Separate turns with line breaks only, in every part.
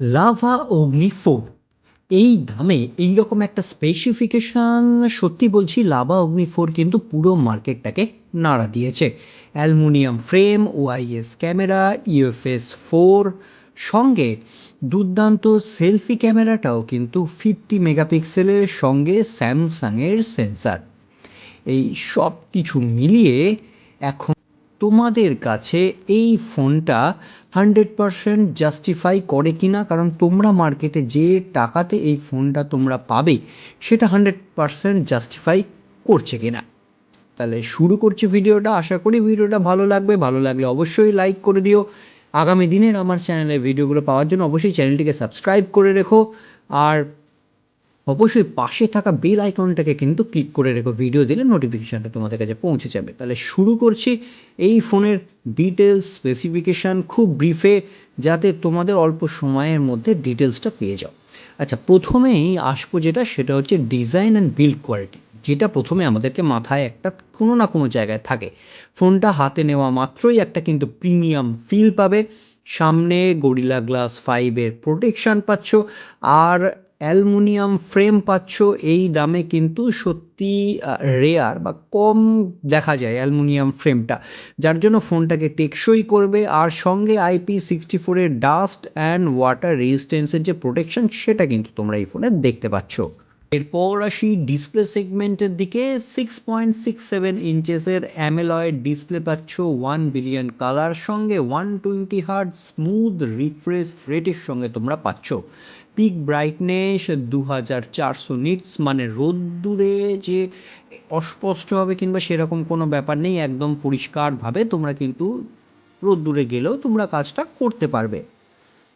Lava অগ্নি four এই দামে এই রকম একটা স্পেসিফিকেশান সত্যি বলছি, লাভা অগ্নি ফোর কিন্তু পুরো মার্কেটটাকে নাড়া দিয়েছে। Aluminium frame, OIS camera, UFS four, সঙ্গে দুর্দান্ত সেলফি ক্যামেরাটাও কিন্তু ফিফটি মেগাপিক্সেলের সঙ্গে স্যামসাংয়ের সেন্সার এই সব কিছু মিলিয়ে এখন তোমাদের কাছে এই ফোনটা হান্ড্রেড পারসেন্ট জাস্টিফাই করে কি না কারণ তোমরা মার্কেটে যে টাকাতে এই ফোনটা তোমরা পাবে, সেটা হান্ড্রেড পারসেন্ট জাস্টিফাই করছে কি না তাহলে শুরু করছি ভিডিওটা। আশা করি ভিডিওটা ভালো লাগবে। ভালো লাগলে অবশ্যই লাইক করে দিও। আগামী দিনের আমার চ্যানেলের ভিডিওগুলো পাওয়ার জন্য অবশ্যই চ্যানেলটিকে সাবস্ক্রাইব করে রেখো। আর অবশ্যই পাশে থাকা বেল আইকনটাকে কিন্তু ক্লিক করে রেখো ভিডিও দিলে নোটিফিকেশানটা তোমাদের কাছে পৌঁছে যাবে। তাহলে শুরু করছি এই ফোনের ডিটেলস স্পেসিফিকেশান খুব ব্রিফে যাতে তোমাদের অল্প সময়ের মধ্যে ডিটেলসটা পেয়ে যাও। আচ্ছা প্রথমেই আসব যেটা, সেটা হচ্ছে ডিজাইন অ্যান্ড বিল্ড কোয়ালিটি যেটা প্রথমে আমাদেরকে মাথায় একটা কোনো না কোনো জায়গায় থাকে। ফোনটা হাতে নেওয়া মাত্রই একটা কিন্তু প্রিমিয়াম ফিল পাবে। সামনে গরিলা গ্লাস ফাইভের প্রোটেকশান পাচ্ছ, আর অ্যালুমিনিয়াম ফ্রেম পাচ্ছ, এই দামে কিন্তু সত্যি রেয়ার বা কম দেখা যায় অ্যালুমিনিয়াম ফ্রেমটা। যার জন্য ফোনটাকে টেকসই করবে আর সঙ্গে আইপি সিক্সটি ফোরের ডাস্ট অ্যান্ড ওয়াটার রেজিস্ট্যান্সের যে প্রোটেকশন সেটা কিন্তু তোমরা এই ফোনে দেখতে পাচ্ছ। এরপর আসি ডিসপ্লে সেগমেন্টের দিকে। সিক্স পয়েন্ট সিক্স সেভেন ইঞ্চেসের অ্যামেলয়েড ডিসপ্লে পাচ্ছ ওয়ান বিলিয়ন কালার সঙ্গে one twenty hertz smooth refresh রেটের সঙ্গে তোমরা পাচ্ছ। পিক ব্রাইটনেস দু হাজার চারশো নিটস মানে রোদ্দুরে যে অস্পষ্ট হবে কিংবা সেরকম কোনো ব্যাপার নেই, একদম পরিষ্কারভাবে তোমরা কিন্তু রোদ্দুরে গেলেও তোমরা কাজটা করতে পারবে।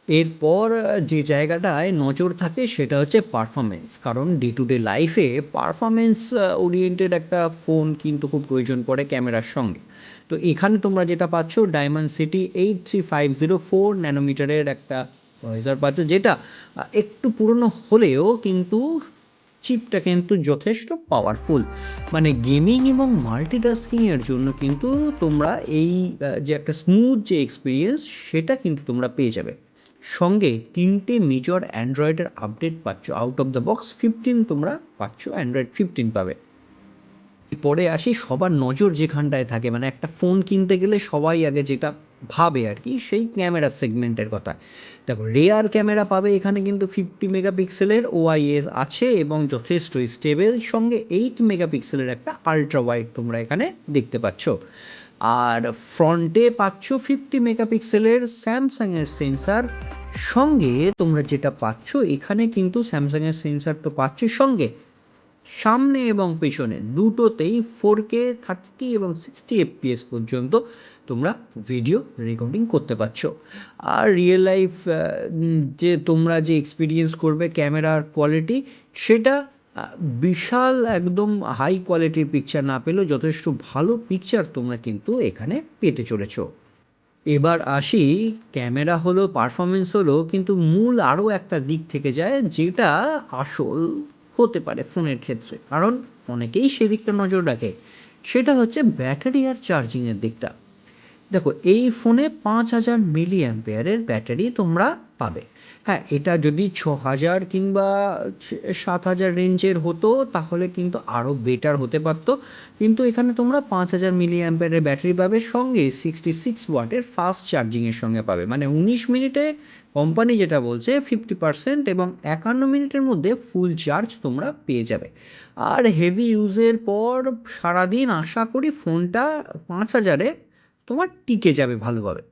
এরপর যে জায়গাটায় নজর থাকে সেটা হচ্ছে পারফরমেন্স কারণ ডে টু ডে লাইফে পারফরমেন্স ওরিয়েন্টেড একটা ফোন কিন্তু খুব প্রয়োজন পড়ে ক্যামেরার সঙ্গে। তো এখানে তোমরা যেটা পাচ্ছ Dimensity eight three five zero four ন্যানোমিটারের একটা প্রসেসর পাচ্ছ যেটা একটু পুরনো হলেও কিন্তু চিপটা কিন্তু যথেষ্ট পাওয়ারফুল মানে গেমিং এবং মাল্টিটাস্কিংয়ের জন্য কিন্তু তোমরা এই যে একটা স্মুথ যে এক্সপিরিয়েন্স সেটা কিন্তু তোমরা পেয়ে যাবে। সঙ্গে তিনটে মেজর অ্যান্ড্রয়েডের আপডেট পাচ্ছ। Out of the box fifteen তোমরা পাচ্ছ অ্যান্ড্রয়েড ফিফটিন পাবে। পরে আসি, সবার নজর যেখানটায় থাকে মানে একটা ফোন কিনতে গেলে সবাই আগে যেটা ভাবে আর কি, সেই ক্যামেরা সেগমেন্টের কথা। দেখো রেয়ার ক্যামেরা পাবে এখানে কিন্তু ফিফটি মেগাপিক্সেলের ওআইএস আছে এবং যথেষ্ট স্টেবল সঙ্গে এইট মেগাপিক্সেলের একটা আলট্রা ওয়াইড তোমরা এখানে দেখতে পাচ্ছ। আর ফ্রন্টে পাচ্ছ ফিফটি মেগাপিক্সেলের স্যামসাংয়ের সেন্সার সঙ্গে তোমরা যেটা পাচ্ছ, এখানে কিন্তু স্যামসাংয়ের সেন্সার তো পাচ্ছ, সঙ্গে সামনে এবং পেছনে দুটোতেই ফোর কে থার্টি এবং সিক্সটি এফপিএস পর্যন্ত তোমরা ভিডিও রেকর্ডিং করতে পারছ। আর রিয়েল লাইফ যে তোমরা যে এক্সপিরিয়েন্স করবে ক্যামেরার কোয়ালিটি সেটা বিশাল একদম হাই কোয়ালিটির পিকচার না পেলেও যথেষ্ট ভালো পিকচার তোমরা কিন্তু এখানে পেতে চলেছ। এবার আসি ক্যামেরা হলো পারফরমেন্স হলো, কিন্তু মূল আরও একটা দিক থেকে যায়, যেটা আসল হতে পারে ফোনের ক্ষেত্রে। কারণ অনেকেই সেদিকটা নজর রাখে। সেটা হচ্ছে ব্যাটারি আর চার্জিংয়ের দিকটা। দেখো, এই ফোনে পাঁচ হাজার মিলি অ্যাম্পেয়ারের ব্যাটারি তোমরা পাবে। হ্যাঁ এটা যদি ছ হাজার কিংবা সাত হাজার রেঞ্জের হতো, তাহলে কিন্তু আরও বেটার হতে পারতো। কিন্তু এখানে তোমরা পাঁচ হাজার মিলি অ্যাম্পেয়ারের ব্যাটারি পাবে, সঙ্গে সিক্সটি সিক্স ওয়াটের ফাস্ট চার্জিংয়ের সঙ্গে পাবে। মানে উনিশ মিনিটে কোম্পানি যেটা বলছে ফিফটি পার্সেন্ট এবং একান্ন মিনিটের মধ্যে ফুল চার্জ তোমরা পেয়ে যাবে। আর হেভি ইউজের পর সারাদিন আশা করি ফোনটা পাঁচ হাজারে তোমার টিকে যাবে ভালোভাবে।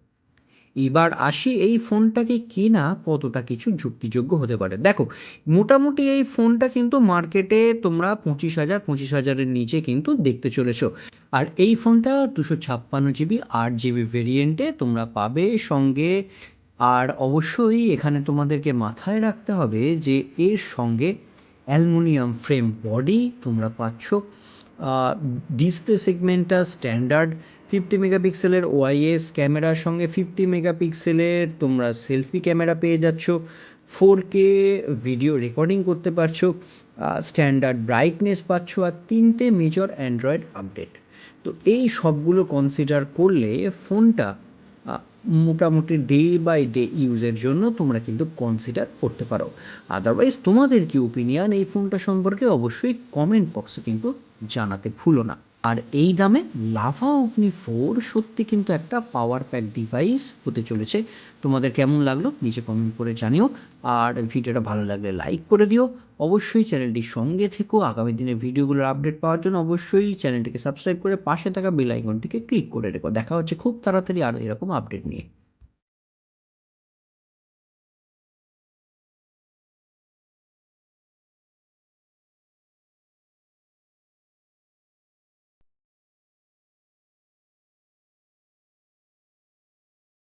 এবার আসি এই ফোনটাকে কেনা কতটা কিছু যুক্তিযোগ্য হতে পারে। দেখো, মোটামুটি এই ফোনটা কিন্তু মার্কেটে তোমরা পঁচিশ হাজার, পঁচিশ হাজারের নিচে কিন্তু দেখতে চলেছো। আর এই ফোনটা দুশো ছাপ্পান্ন জিবি, আট জিবি ভেরিয়েন্টে তোমরা পাবে সঙ্গে। আর অবশ্যই এখানে তোমাদেরকে মাথায় রাখতে হবে যে এর সঙ্গে অ্যালুমিনিয়াম ফ্রেম বডি তোমরা পাচ্ছ। ডিসপ্লে সেগমেন্টটা স্ট্যান্ডার্ড ফিফটি মেগাপিক্সেলের ওআইএস ক্যামেরার সঙ্গে ফিফটি মেগাপিক্সেলের তোমরা সেলফি ক্যামেরা পেয়ে যাচ্ছ। ফোর কে ভিডিও রেকর্ডিং করতে পারছ স্ট্যান্ডার্ড ব্রাইটনেস পাচ্ছ আর তিনটে মেজর অ্যান্ড্রয়েড আপডেট তো এই সবগুলো কনসিডার করলে ফোনটা মোটামুটি ডে বাই ডে ইউজের জন্য তোমরা কিন্তু কনসিডার করতে পারো। আদারওয়াইজ তোমাদের কি ওপিনিয়ন এই ফোনটা সম্পর্কে অবশ্যই কমেন্ট বক্সে কিন্তু জানাতে ভুলো না। আর এই দামে লাভা অগ্নি ফোর সত্যি কিন্তু একটা পাওয়ার প্যাক ডিভাইস হতে চলেছে। তোমাদের কেমন লাগল নিচে কমেন্ট করে জানিও। আর ভিডিওটা ভালো লাগলে লাইক করে দিও। অবশ্যই চ্যানেলটির সঙ্গে থেকো। আগামী দিনে ভিডিওগুলোর আপডেট পাওয়ার জন্য অবশ্যই চ্যানেলটিকে সাবস্ক্রাইব করে পাশে থাকা বেল আইকনটিকে ক্লিক করে রেখো। দেখা হচ্ছে খুব তাড়াতাড়ি আর এরকম আপডেট নিয়ে।